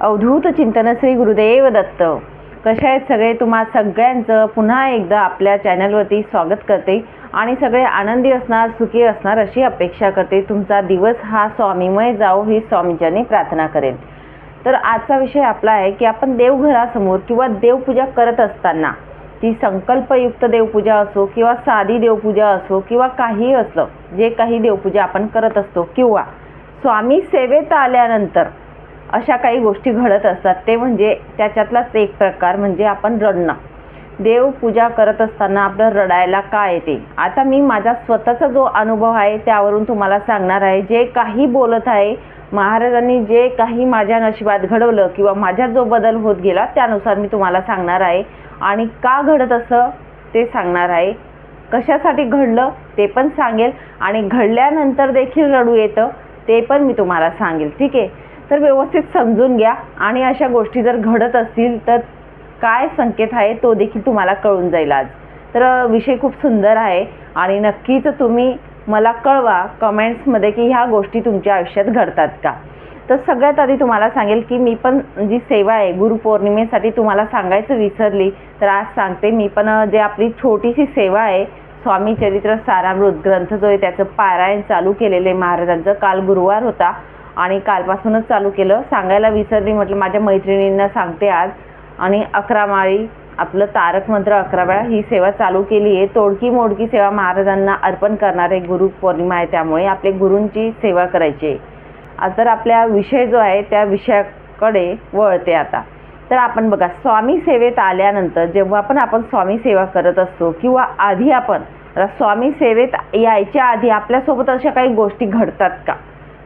अवधूत चिंतन श्री गुरुदेव दत्त. कसे आहेत सगळे? तुम्हा सगळ्यांचं पुन्हा एकदा आपल्या चॅनलवरती स्वागत करते आणि सगळे आनंदी असणार सुखी असणार अशी अपेक्षा करते. तुमचा दिवस हा स्वामीमय जाओ ही स्वामीच्याने प्रार्थना करेन. तर आजचा विषय आपला आहे की आपण देवघरासमोर किंवा देवपूजा करत असताना ती संकल्पयुक्त देवपूजा असो किंवा साधी देवपूजा असो किंवा काहीही असलं जे काही देवपूजा आपण करत असतो किंवा स्वामी सेवेत आल्यानंतर अशा काही गोष्टी घडत असतात. ते म्हणजे त्याच्यातलाच एक प्रकार म्हणजे आपण रडणं. देवपूजा करत असताना आपलं रडायला काय येते? आता मी माझा स्वतःचा जो अनुभव आहे त्यावरून तुम्हाला सांगणार आहे. जे काही बोलत आहे महाराजांनी जे काही माझ्या नशिबात घडवलं किंवा माझ्यात जो बदल होत गेला त्यानुसार मी तुम्हाला सांगणार आहे. आणि का घडत असं ते सांगणार आहे. कशासाठी घडलं ते पण सांगेल. आणि घडल्यानंतर देखील रडू येतं ते पण मी तुम्हाला सांगेल. ठीक आहे? तर व्यवस्थित समजून घ्या. आणि अशा गोष्टी जर घडत असतील तर काय संकेत आहे तो देखील तुम्हाला कळून जाईल आज. तर विषय खूप सुंदर आहे आणि नक्कीच तुम्ही मला कळवा कमेंट्समध्ये की ह्या गोष्टी तुमच्या आयुष्यात घडतात का. तर सगळ्यात आधी तुम्हाला सांगेल की मी पण जी सेवा आहे गुरुपौर्णिमेसाठी तुम्हाला सांगायचं विसरली तर आज सांगते मी पण जे आपली छोटीशी सेवा आहे स्वामी चरित्र सारामृत ग्रंथ जो आहे त्याचं पारायण चालू केलेलं आहे महाराजांचं. काल गुरुवार होता. आणि कालपासूनच चालू केलं. सांगायला विसरली म्हटलं माझ्या मैत्रिणींना सांगते आज. आणि अकरा माळी आपलं तारक मंत्र अकरा वेळा ही सेवा चालू केली आहे. तोडकी मोडकी सेवा महाराजांना अर्पण करणारे गुरु पौर्णिमा आहे त्यामुळे आपले गुरूंची सेवा करायची आहे. आता तर आपल्या विषय जो आहे त्या विषयाकडे वळते आता. तर आपण बघा स्वामी सेवेत आल्यानंतर जेव्हा पण आपण स्वामी सेवा करत असतो किंवा आधी आपण स्वामी सेवेत यायच्या आधी आपल्यासोबत अशा काही गोष्टी घडतात का?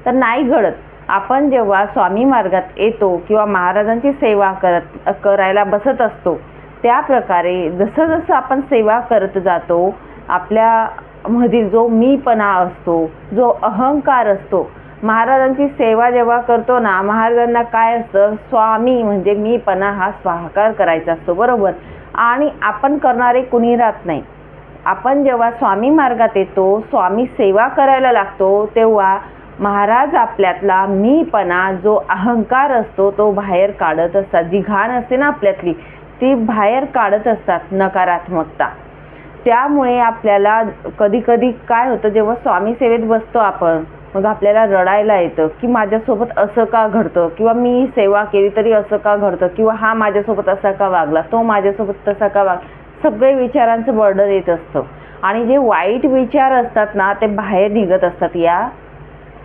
तर नाही घडत. आपण जेव्हा स्वामी मार्गात येतो किंवा महाराजांची सेवा करत करायला बसत असतो त्या प्रकारे जसं जसं आपण सेवा करत जातो आपल्या मधील जो मीपणा असतो जो अहंकार असतो महाराजांची सेवा जेव्हा करतो ना महाराजांना काय असतं? स्वामी म्हणजे मीपणा हा स्वाहाकार करायचा असतो बरोबर? आणि आपण करणारे कुणी राहत नाही. आपण जेव्हा स्वामी मार्गात येतो स्वामी सेवा करायला लागतो तेव्हा महाराज आपल्यातला मीपणा जो अहंकार असतो तो बाहेर काढत असतात. जी घाण असते ना आपल्यातली ती बाहेर काढत असतात नकारात्मकता. त्यामुळे आपल्याला कधी कधी काय होतं जेव्हा स्वामी सेवेत बसतो आपण मग आपल्याला रडायला येतं की माझ्यासोबत असं का घडतं? किंवा मी सेवा केली तरी असं का घडतं? किंवा हा माझ्यासोबत असा का वागला? तो माझ्यासोबत तसा का वागला? सगळे विचारांचं बर्डन येत असतं. आणि जे वाईट विचार असतात ना ते बाहेर निघत असतात या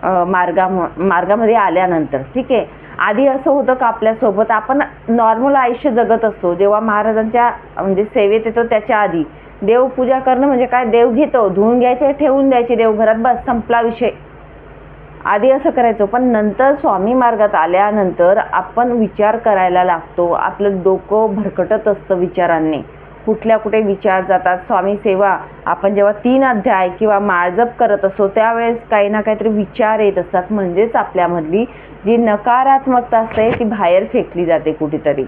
मार्गा मार्गामध्ये आल्यानंतर. ठीक आहे? आधी असं होतं का आपल्यासोबत? आपण नॉर्मल आयुष्य जगत असतो. जेव्हा महाराजांच्या म्हणजे सेवेत येतो त्याच्या आधी. देवपूजा करणं म्हणजे काय? देव घेतो. धुवून घ्यायचे ठेवून द्यायचे. देवघरात बस संपला विषय. आधी असं करायचो. पण नंतर स्वामी मार्गात आल्यानंतर आपण विचार करायला लागतो. आपलं डोकं भरकटत असतं विचारांनी. कुठल्या कुठे विचार जातात. स्वामी सेवा आपण जेव्हा तीन अध्याय किंवा माळजप करत असतो त्यावेळेस काही ना काहीतरी विचार येत असतात. म्हणजेच आपल्यामधली जी नकारात्मकता असते ती बाहेर फेकली जाते कुठेतरी.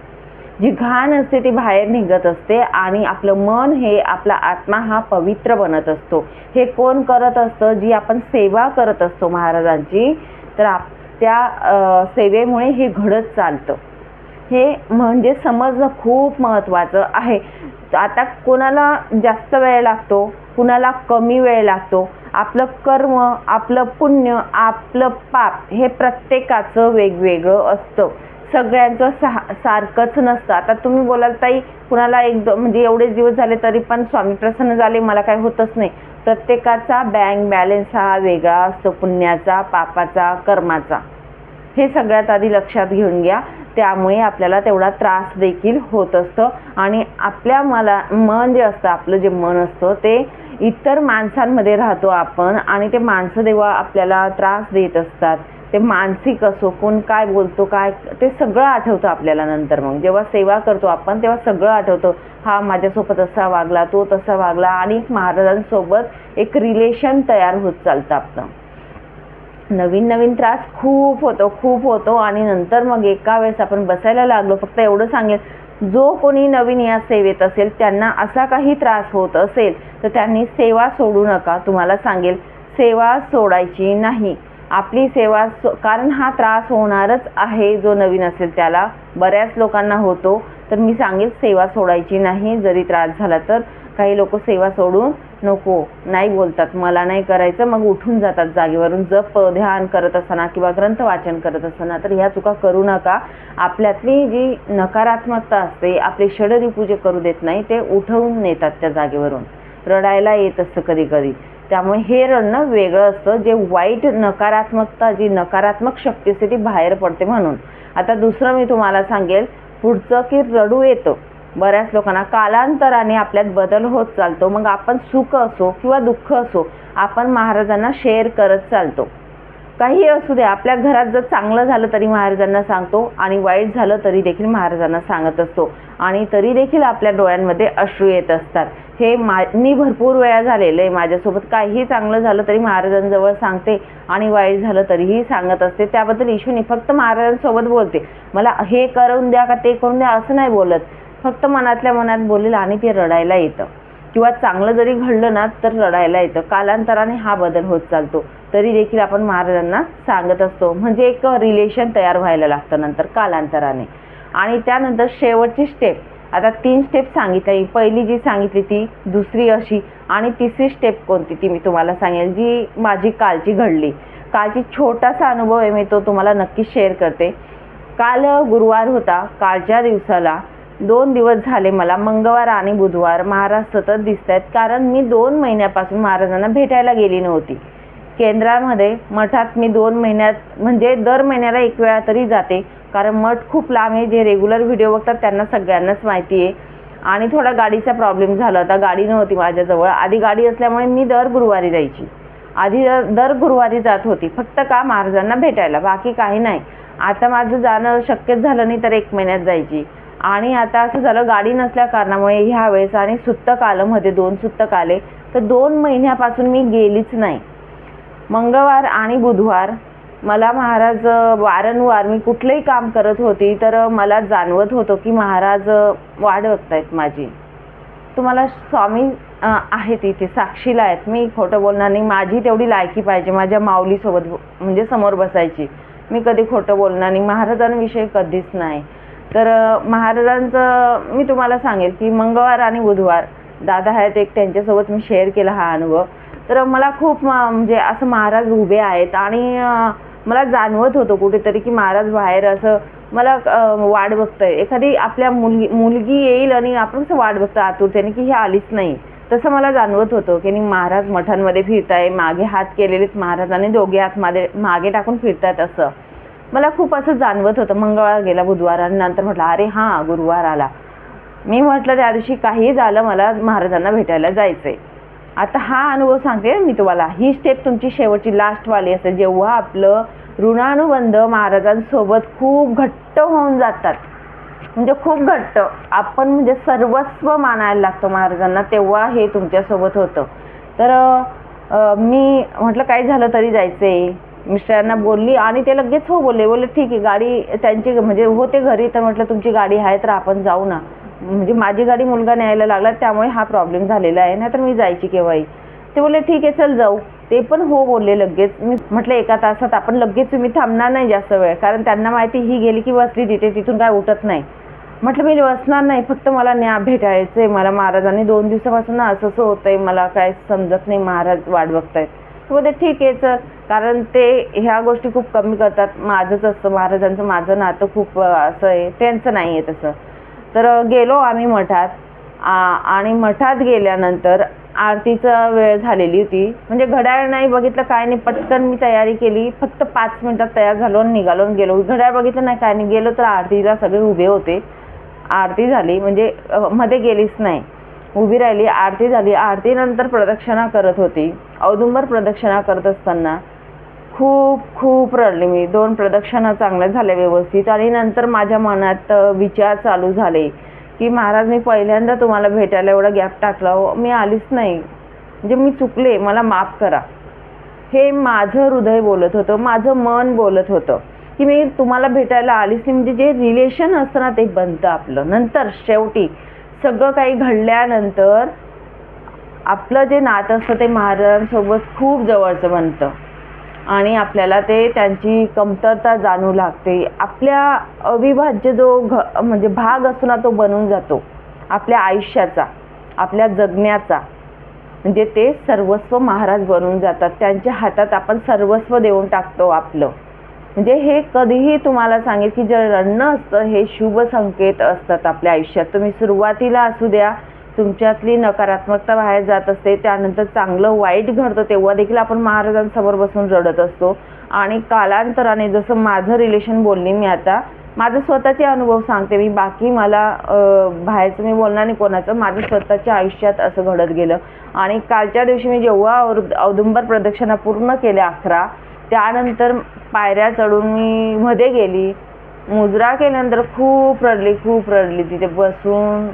जी घाण असते ती बाहेर निघत असते आणि आपलं मन हे आपला आत्मा हा पवित्र बनत असतो. हे कोण करत असतं? जी आपण सेवा करत असतो महाराजांची तर आप त्या सेवेमुळे हे घडत चालतं. हे म्हणजे समजणं खूप महत्त्वाचं आहे. आता कोणाला जास्त वेळ लागतो कुणाला कमी वेळ लागतो आपलं कर्म आपलं पुण्य आपलं पाप हे प्रत्येकाचं वेगवेगळं असतं. सगळ्यांचं सा सारखंच नसतं. आता तुम्ही बोलाल ताई कुणाला एक दो म्हणजे एवढेच दिवस झाले तरी पण स्वामी प्रसन्न झाले मला काही होतच नाही. प्रत्येकाचा बँक बॅलन्स हा वेगळा असतो पुण्याचा पापाचा कर्माचा. हे सगळ्यात आधी लक्षात घेऊन घ्या. त्यामुळे आपल्याला तेवढा त्रास देखील होत असतो. आणि आपल्या मला मन जे असतं आपलं जे मन असतं ते इतर माणसांमध्ये राहतो आपण. आणि ते माणसं जेव्हा आपल्याला त्रास देत असतात ते मानसिक असो कोण काय बोलतो काय ते सगळं आठवतं आपल्याला नंतर मग. जेव्हा सेवा करतो आपण तेव्हा सगळं आठवतो. हा माझ्यासोबत असा वागला तो तसा वागला. आणि एक महाराजांसोबत एक रिलेशन तयार होत चालतं आपलं. नवीन नवीन त्रास खूप होतो खूप होतो आणि नंतर मग एका वेळेस आपण बसायला लागलो फक्त एवढं सांगेल जो कोणी नवीन या सेवेत असेल त्यांना असा काही त्रास होत असेल तर त्यांनी सेवा सोडू नका तुम्हाला सांगेल सेवा सोडायची नाही. आपली सेवा सो कारण हा त्रास होणारच आहे जो नवीन असेल त्याला. बऱ्याच लोकांना होतो तर मी सांगेल सेवा सोडायची नाही जरी त्रास झाला तर. काही लोक सेवा सोडून नको नाही बोलतात मला नाही करायचं मग उठून जातात जागेवरून जप ध्यान करत असताना किंवा ग्रंथ वाचन करत असताना तर ह्या चुका करू नका. आपल्यातली जी नकारात्मकता असते आपले षडरिपू पूजे करू देत नाही ते उठवून नेतात त्या जागेवरून. रडायला येत असतं कधी कधी त्यामुळे हे रडणं वेगळं असतं जे वाईट नकारात्मकता जी नकारात्मक शक्ती असते ती बाहेर पडते म्हणून. आता दुसरं मी तुम्हाला सांगेल पुढचं की रडू येतं. बऱ्याच लोकांना कालांतराने आपल्यात बदल होत चालतो. मग आपण सुख असो किंवा दुःख असो आपण महाराजांना शेअर करत चालतो. काही असू दे आपल्या घरात जर चांगलं झालं तरी महाराजांना सांगतो आणि वाईट झालं तरी देखील महाराजांना सांगत असतो. आणि तरी देखील आपल्या डोळ्यांमध्ये अश्रू येत असतात. हे मा मी भरपूर वेळा झालेलं आहे. माझ्यासोबत काहीही चांगलं झालं तरी महाराजांजवळ सांगते आणि वाईट झालं तरीही सांगत असते. त्याबद्दल इशू नाही फक्त महाराजांसोबत बोलते. मला हे करून द्या का ते करून द्या असं नाही बोलत. फक्त मनातल्या मनात बोलेल आणि ते रडायला येतं. किंवा चांगलं जरी घडलं ना तर रडायला येतं. कालांतराने हा बदल होत चालतो. तरी देखील आपण महाराजांना सांगत असतो. म्हणजे एक रिलेशन तयार व्हायला लागतं नंतर कालांतराने. आणि त्यानंतर शेवटची स्टेप आता तीन स्टेप सांगितली. पहिली जी सांगितली ती दुसरी अशी. आणि तिसरी स्टेप कोणती ती मी तुम्हाला सांगेल जी माझी कालची घडली. कालची छोटासा अनुभव आहे मी तो तुम्हाला नक्की शेअर करते. काल गुरुवार होता. कालच्या दिवसाला दोन दिवस झाले मला मंगळवार आणि बुधवार महाराज सतत दिसत आहेत कारण मी दोन महिन्यापासून महाराजांना भेटायला गेली नव्हती. केंद्रामध्ये मठात मी दोन महिन्यात म्हणजे दर महिन्याला एक वेळा तरी जाते कारण मठ खूप लांब आहे जे रेग्युलर व्हिडिओ बघतात त्यांना सगळ्यांनाच माहिती आहे. आणि थोडा गाडीचा प्रॉब्लेम झाला होता गाडी नव्हती माझ्याजवळ. आधी गाडी असल्यामुळे मी दर गुरुवारी जायची. आधी दर दर गुरुवारी जात होती फक्त का महाराजांना भेटायला? बाकी काही नाही. आता माझं जाणं शक्यच झालं नाही तर एक महिन्यात जायची. आणि आता असं झालं गाडी नसल्या कारणामुळे ह्या वेळेस आणि सुत्तक आलं मध्ये दोन सुत्तक आले. तर दोन महिन्यापासून मी गेलीच नाही. मंगळवार आणि बुधवार मला महाराज वारंवार मी कुठलंही काम करत होती तर मला जाणवत होतं की महाराज वाढ बघतायत माझी. तुम्हाला स्वामी आहेत इथे साक्षीला आहेत. मी खोटं बोलणार नाही. माझी तेवढी लायकी पाहिजे माझ्या माऊलीसोबत म्हणजे समोर बसायची. मी कधी खोटं बोलणार नाही. महाराजांविषयी कधीच नाही. तर महाराजांचं मी तुम्हाला सांगेल की मंगळवार आणि बुधवार दादा आहेत एक त्यांच्यासोबत मी शेअर केला हा अनुभव. तर मला खूप म्हणजे असं महाराज उभे आहेत आणि मला जाणवत होतं कुठेतरी की महाराज बाहेर असं मला वाट बघतंय. एखादी आपल्या मुलगी मुलगी येईल आणि आपण कसं वाट बघतो आतुरतेने की हे आलीच नाही. तसं मला जाणवत होतं की नाही महाराज मठांमध्ये फिरताय मागे हात केलेलेच महाराजांनी दोघे हात मागे मागे टाकून फिरतायत असं. मला खूप असं जाणवत होतं. मंगळवार गेला बुधवार आणि नंतर म्हटलं अरे हां गुरुवार आला. मी म्हटलं त्या दिवशी काही झालं मला महाराजांना भेटायला जायचं आहे आता हा अनुभव सांगते मी तुम्हाला. ही स्टेप तुमची शेवटची लास्टवाली असेल. जेव्हा आपलं ऋणानुबंध महाराजांसोबत खूप घट्ट होऊन जातात. म्हणजे खूप घट्ट. आपण म्हणजे सर्वस्व मानायला लागतो महाराजांना. तेव्हा हे तुमच्यासोबत होतं. तर मी म्हटलं काय झालं तरी जायचं आहे मिस्टरांना बोलली आणि ते लगेच हो बोलले. बोलले ठीक आहे गाडी त्यांची म्हणजे होते घरी तर म्हटलं तुमची गाडी आहे तर आपण जाऊ ना. म्हणजे माझी गाडी मुलगा न्यायला लागला त्यामुळे हा प्रॉब्लेम झालेला आहे. नाहीतर मी जायची केव्हाही. ते बोलले ठीक आहे चल जाऊ. ते पण हो बोलले लगेच. मी म्हटलं एका तासात आपण लगेच तुम्ही थांबणार नाही जास्त वेळ कारण त्यांना माहिती ही गेली की बसली तिथे तिथून काय उठत नाही. म्हटलं मी बसणार नाही फक्त मला न्या भेटायचं आहे मला महाराजांनी दोन दिवसापासून असं असं होतं आहे मला काय समजत नाही महाराज वाट बघतायत. ते ठीक आहे चल कारण ते ह्या गोष्टी खूप कमी करतात. माझंच असतं महाराजांचं. माझं नातं खूप असं आहे. त्यांचं नाही आहे तसं. तर गेलो आम्ही मठात. आणि मठात गेल्यानंतर आरतीचा वेळ झालेली होती. म्हणजे घड्याळ नाही बघितलं काय नाही. पटकन मी तयारी केली. फक्त पाच मिनिटात तयार झालो आणि निघालो आणि गेलो. घड्याळ बघितलं नाही काय नाही. गेलो तर आरतीला सगळे उभे होते. आरती झाली. म्हणजे मध्ये गेलीच नाही. उभी राहिली आरती झाली. आरतीनंतर प्रदक्षिणा करत होती. औदुंबर प्रदक्षिणा करत असताना खूप खूप रडले मी. दोन प्रदक्षिणा चांगल्या झाल्या व्यवस्थित आणि नंतर माझ्या मनात विचार चालू झाले की महाराज मी पहिल्यांदा तुम्हाला भेटायला एवढा गॅप टाकला. हो मी आलीच नाही. म्हणजे मी चुकले. मला माफ करा. हे माझं हृदय बोलत होतं. माझं मन बोलत होतं की मी तुम्हाला भेटायला आलीच नाही. म्हणजे जे रिलेशन असतं ना ते बनतं आपलं. नंतर शेवटी सगळं काही घडल्यानंतर आपलं जे नातं असतं ते महाराजांसोबत खूप जवळचं बनतं. आणि आपल्याला ते त्यांची कमतरता जाणू लागते. आपल्या अविभाज्य जो घ म्हणजे भाग असतो ना तो बनून जातो. आपल्या आयुष्याचा आपल्या जगण्याचा. म्हणजे ते सर्वस्व महाराज बनून जातात. त्यांच्या हातात आपण सर्वस्व देऊन टाकतो आपलं. म्हणजे हे कधीही तुम्हाला सांगेल की जे रडणं असतं हे शुभ संकेत असतात आपल्या आयुष्यात. तुम्ही सुरुवातीला असू द्या तुमच्यातली नकारात्मकता बाहेर जात असते त्यानंतर चांगलं वाईट घडतं तेव्हा देखील आपण महाराजांसमोर बसून रडत असतो. आणि कालांतराने जसं माझं रिलेशन बोलली मी आता माझं स्वतःचे अनुभव सांगते मी. बाकी मला बाहेरचं मी बोलणार नाही कोणाचं माझं स्वतःच्या आयुष्यात असं घडत गेलं. आणि कालच्या दिवशी मी जेव्हा औदुंबर प्रदक्षिणा पूर्ण केल्या अकरा त्यानंतर पायऱ्या चढून मी मध्ये गेली. मुजरा केल्यानंतर खूप रडली खूप रडली. तिथे बसून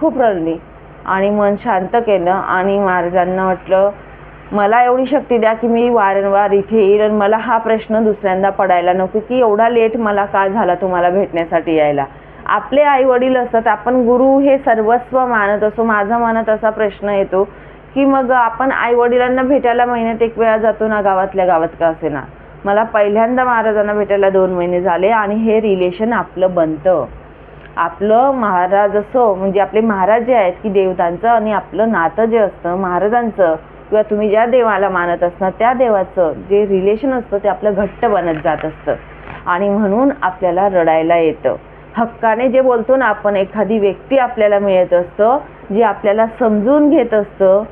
खूप रडली. आणि मन शांत केलं आणि महाराजांना म्हटलं मला एवढी शक्ती द्या की मी वारंवार इथे येईल आणि मला हा प्रश्न दुसऱ्यांदा पडायला नको की एवढा लेट मला का झाला तुम्हाला भेटण्यासाठी यायला? आपले आई वडील असतात आपण गुरु हे सर्वस्व मानत असो माझा मनात असा प्रश्न येतो की मग आपण आई वडिलांना भेटायला महिन्यात एक वेळा जातो ना गावातल्या गावात का असेना? मला पहिल्यांदा महाराजांना भेटायला दोन महिने झाले आणि हे रिलेशन आपलं बनतं. आपलं महाराज असो म्हणजे आपले महाराज जे आहेत की देवतांचं आणि आपलं नातं जे असतं महाराजांचं किंवा तुम्ही ज्या देवाला मानत असणार त्या देवाचं जे रिलेशन असतं ते आपलं घट्ट बनत जात असतं. आणि म्हणून आपल्याला रडायला येतं. हक्काने जे बोलतो ना आपण एखादी व्यक्ती आपल्याला मिळत असतं जे आपल्याला समजून घेत असतं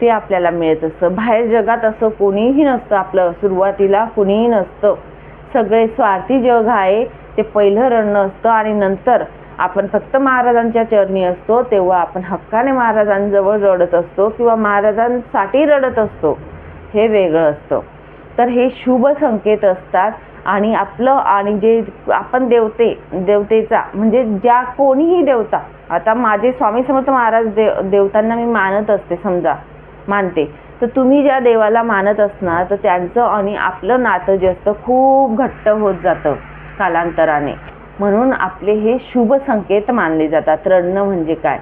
ते आपल्याला मिळत असतं. बाहेर जगात असं कोणीही नसतं आपलं. सुरुवातीला कुणीही नसतं. सगळे स्वार्थी जग आहे ते पहिलं रणणं असतं आणि नंतर आपण फक्त महाराजांच्या चरणी असतो तेव्हा आपण हक्काने महाराजांजवळ रडत असतो किंवा महाराजांसाठी रडत असतो. हे वेगळं असतं. तर हे शुभ संकेत असतात आणि आपलं आणि जे आपण देवते देवतेचा म्हणजे ज्या कोणीही देवता. आता माझे स्वामी समर्थ महाराज देव देवतांना मी मानत असते समजा. मानते. तर तुम्ही ज्या देवाला मानत असणार तर त्यांचं आणि आपलं नातं जे असतं खूप घट्ट होत जातं कालांतराने. म्हणून आपले हे शुभ संकेत मानले जातात. रडणं म्हणजे काय?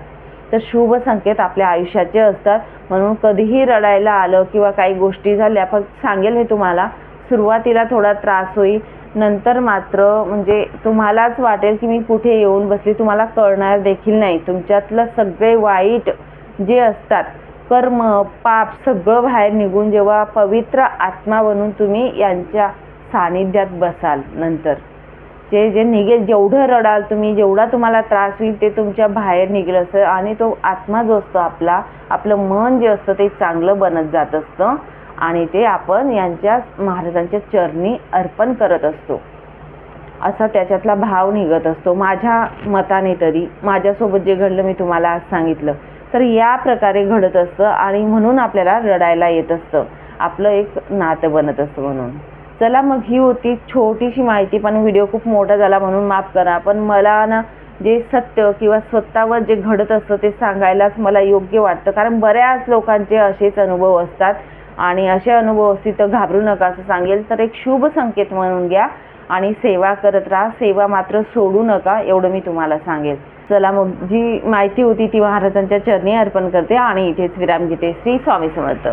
तर शुभ संकेत आपल्या आयुष्याचे असतात. म्हणून कधीही रडायला आलं किंवा काही गोष्टी झाल्या फक्त सांगेल मी तुम्हाला सुरुवातीला थोडा त्रास होईल. नंतर मात्र म्हणजे तुम्हालाच वाटेल की मी कुठे येऊन बसली तुम्हाला कळणार देखील नाही. तुमच्यातलं सगळे वाईट जे असतात कर्म पाप सगळं बाहेर निघून जेव्हा पवित्र आत्मा बनून तुम्ही यांच्या सानिध्यात बसाल नंतर. जे जे निघेल जेवढं रडाल तुम्ही जेवढा तुम्हाला त्रास होईल ते तुमच्या बाहेर निघेल असं. आणि तो आत्मा जो असतो आपला आपलं मन जे असतं ते चांगलं बनत जात असतं. आणि ते आपण यांच्या महाराजांच्या चरणी अर्पण करत असतो. असा त्याच्यातला भाव निघत असतो. माझ्या मताने तरी माझ्यासोबत जे घडलं मी तुम्हाला आज सांगितलं. तर या प्रकारे घडत असतं आणि म्हणून आपल्याला रडायला येत असतं. आपलं एक नातं बनत असतं म्हणून. चला मग ही होती छोटीशी माहिती पण व्हिडिओ खूप मोठा झाला म्हणून माफ करा. पण मला ना जे सत्य किंवा स्वतःवर जे घडत असतं ते सांगायलाच मला योग्य वाटतं. कारण बऱ्याच लोकांचे असेच अनुभव असतात आणि असे अनुभव असतील तर घाबरू नका असं सांगेल. तर एक शुभ संकेत म्हणून घ्या आणि सेवा करत राहा. सेवा मात्र सोडू नका एवढं मी तुम्हाला सांगेल. चला मग जी माहिती होती ती महाराजांच्या चरणी अर्पण करते आणि इथेच विराम घेते श्री स्वामी समर्थ.